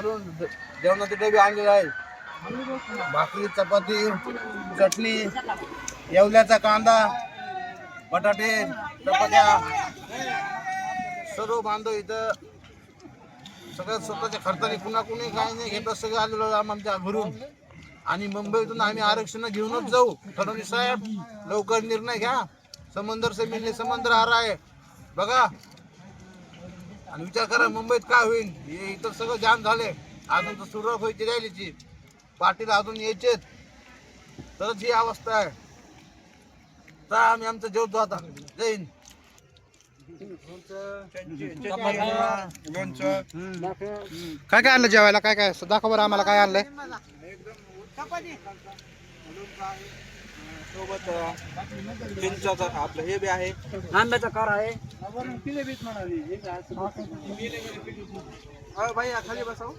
भरून जेवणाचे डबे आणलेले आहे. भाकरी चपाती चटणी येवल्याचा कांदा बटाटे चपात्या. सर्व बांधव इथं सगळं स्वतःच्या खर्चाने कुणा कुणी काय नाही घेत सगळं आलेलो आमच्या घरून. आणि मुंबईतून आम्ही आरक्षण घेऊनच जाऊ. फडणवीस साहेब लवकर निर्णय घ्या. समंदर से मिलने समंदर आ रहा है बघा आणि विचार करा मुंबईत काय होईल? हे इथं सगळं जाम झाले अजून तर सुरुवात व्हायची राहिलीची. पाटील अजून यायचेत. तरच ही अवस्था आहे. तर आम्ही आमचं जेवतो आता. जय हिंद. काय काय आणलं जेवायला? काय काय? दाखव बरं आम्हाला काय आणलंय. सोबत आपलं हे बी आहे आंब्याचा कार आहे. भाई खाली बसाव